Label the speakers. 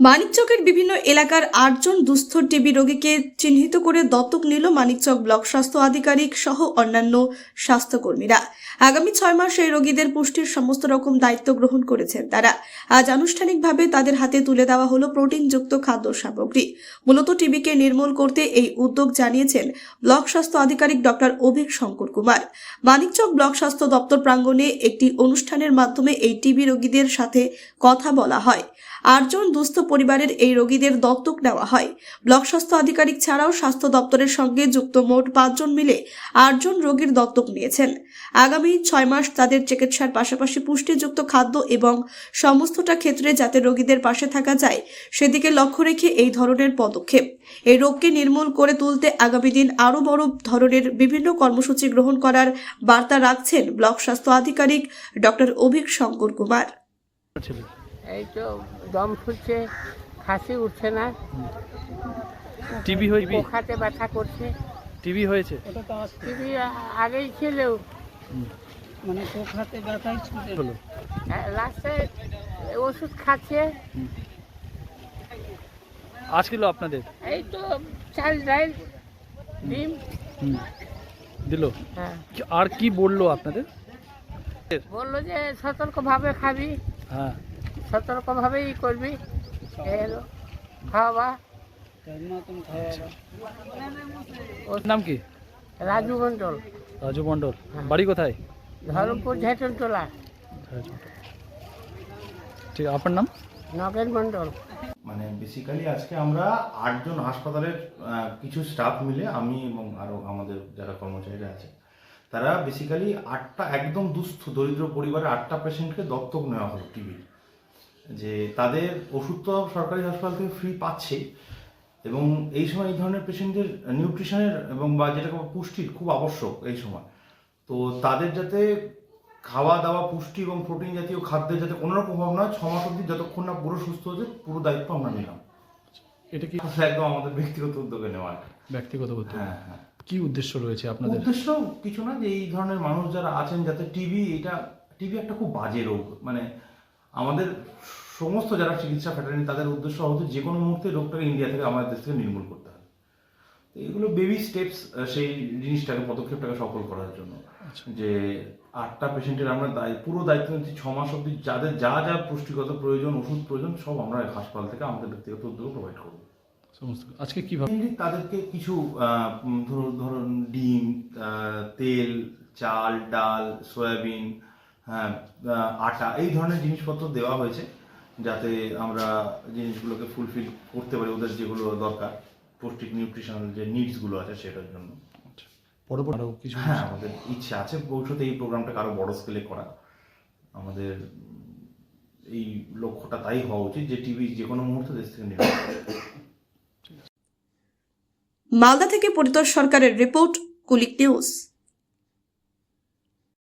Speaker 1: মানিকচকের বিভিন্ন এলাকার আটজন দুস্থ টিবি রোগীকে চিহ্নিত করে দত্তক নিল মানিকচক ব্লক স্বাস্থ্য আধিকারিক সহ অন্যান্য স্বাস্থ্যকর্মীরা। আগামী ছয় মাস এই রোগীদের পুষ্টির সমস্ত রকম দায়িত্ব গ্রহণ করেছেন তারা। আজ আনুষ্ঠানিকভাবে তাদের হাতে তুলে দেওয়া হলো প্রোটিনযুক্ত খাদ্য সামগ্রী। মূলত টিবিকে নির্মূল করতে এই উদ্যোগ জানিয়েছেন ব্লক স্বাস্থ্য আধিকারিক ডক্টর অভিক শঙ্কর কুমার। মানিকচক ব্লক স্বাস্থ্য দপ্তর প্রাঙ্গণে একটি অনুষ্ঠানের মাধ্যমে এই টিবি রোগীদের সাথে কথা বলা হয়। আটজন দুস্থ পরিবারের এই রোগীদের দত্তক নেওয়া হয়। ব্লক স্বাস্থ্য আধিকারিক ছাড়াও স্বাস্থ্য দপ্তরের সঙ্গে যুক্ত মোট পাঁচজন মিলে আটজন রোগীর দত্তক নিয়েছেন। আগামী ছয় মাস তাদের চিকিৎসার পাশাপাশি পুষ্টিযুক্ত খাদ্য এবং সমস্তটা ক্ষেত্রে যাতে রোগীদের পাশে থাকা যায়, সেদিকে লক্ষ্য রেখে এই ধরনের পদক্ষেপ। এই রোগকে নির্মূল করে তুলতে আগামী দিন আরও বড় ধরনের বিভিন্ন কর্মসূচি গ্রহণ করার বার্তা রাখছেন ব্লক স্বাস্থ্য আধিকারিক ডক্টর অভিক শঙ্কর কুমার।
Speaker 2: এই তো দম ফুলছে খাসি উঠছে না।
Speaker 3: টিবি হয়ে
Speaker 2: পোখাতে ব্যথা করছে।
Speaker 3: টিবি হয়েছে?
Speaker 2: টিভি আগেই ছিল।
Speaker 4: মানে পোখাতে ব্যথাই ছুটে
Speaker 3: হলো।
Speaker 2: লাস্টে ওষুধ খাচ্ছে।
Speaker 3: আজ কিলো আপনাদের?
Speaker 2: এই তো চাল ডাল ডিম।
Speaker 3: দিল?
Speaker 2: হ্যাঁ।
Speaker 3: আর কি বলল আপনাদের?
Speaker 2: বলল যে সতর্কভাবে খাবি।
Speaker 3: হ্যাঁ।
Speaker 2: সতর্কভাবেই করবি। খাওয়া
Speaker 3: ওর নাম কি?
Speaker 2: রাজু মণ্ডল।
Speaker 3: রাজু মণ্ডল। বাড়ি কোথায়?
Speaker 2: ধরমপুর ঝেটনটোলা
Speaker 3: ঠিক আপনার নাম?
Speaker 2: নগেন মণ্ডল।
Speaker 5: মানে বেসিক্যালি আজকে আমরা আটজন হাসপাতালের কিছু স্টাফ মিলে আমি এবং আরও আমাদের যারা কর্মচারীরা আছে তারা বেসিক্যালি আটটা একদম দুস্থ দরিদ্র পরিবারের আটটা পেশেন্টকে দত্তক নেওয়া হলো টিবির যে তাদের ওষুধ তো সরকারি হাসপাতাল থেকে ফ্রি পাচ্ছে এবং এই সময় এই ধরনের পেশেন্টদের নিউট্রিশনের এবং বা যেটাকে বলে পুষ্টির খুব আবশ্যক এই সময়। তো তাদের যাতে খাওয়া দাওয়া পুষ্টি এবং প্রোটিন জাতীয় খাদ্যের যাতে কোনো রকম অভাব না হয় ছ মাস অব্দি যতক্ষণ না পুরো সুস্থ হচ্ছে পুরো দায়িত্ব আমরা নিলাম।
Speaker 3: এটা কি?
Speaker 5: একদম আমাদের ব্যক্তিগত উদ্যোগে নেওয়া
Speaker 3: ব্যক্তিগত উদ্যোগ?
Speaker 5: হ্যাঁ হ্যাঁ।
Speaker 3: কি উদ্দেশ্য রয়েছে আপনাদের?
Speaker 5: উদ্দেশ্য কিছু না যে এই ধরনের মানুষ যারা আছেন যাতে টিবি এটা টিবি একটা খুব বাজে রোগ। মানে আমাদের সমস্ত যারা চিকিৎসা ফ্যাটার্নি তাদের উদ্দেশ্য হতো যে কোনো মুহূর্তে রোগটাকে ইন্ডিয়া থেকে আমাদের দেশ থেকে নির্মূল করতে হবে তো এগুলো বেবি স্টেপস সেই জিনিসটাকে পদক্ষেপটাকে সফল করার জন্য। যে আটটা পেশেন্টের আমরা দায় পুরো দায়িত্ব নিচ্ছি ছ মাস অব্দি যাদের যা যা পুষ্টিগত প্রয়োজন ওষুধ প্রয়োজন সব আমরা হাসপাতাল থেকে আমাদের ব্যক্তিগত উদ্যোগে প্রোভাইড করব।
Speaker 3: সমস্ত আজকে কীভাবে
Speaker 5: তাদেরকে কিছু ধরুন ধরুন ডিম তেল চাল ডাল সয়াবিন আটা এই ধরনের জিনিসপত্র দেওয়া হয়েছে যাতে আমরা জিনিসগুলোকে ফুলফিল করতে পারি ওদের যেগুলো দরকার পৌষ্টিক নিউট্রিশনাল যে নিডসগুলো আছে সেটার জন্য।
Speaker 3: পরবর্তী কিছু
Speaker 5: হ্যাঁ আমাদের ইচ্ছে আছে ভবিষ্যতে এই প্রোগ্রামটা আরও বড় স্কেলে করা। আমাদের এই লক্ষ্যটা তাই হওয়া উচিত যে টিভি যে কোনো মুহূর্তে দেশ থেকে নেওয়া
Speaker 1: মালদা থেকে পরিতোষ সরকারের রিপোর্ট কুলিক নিউজ।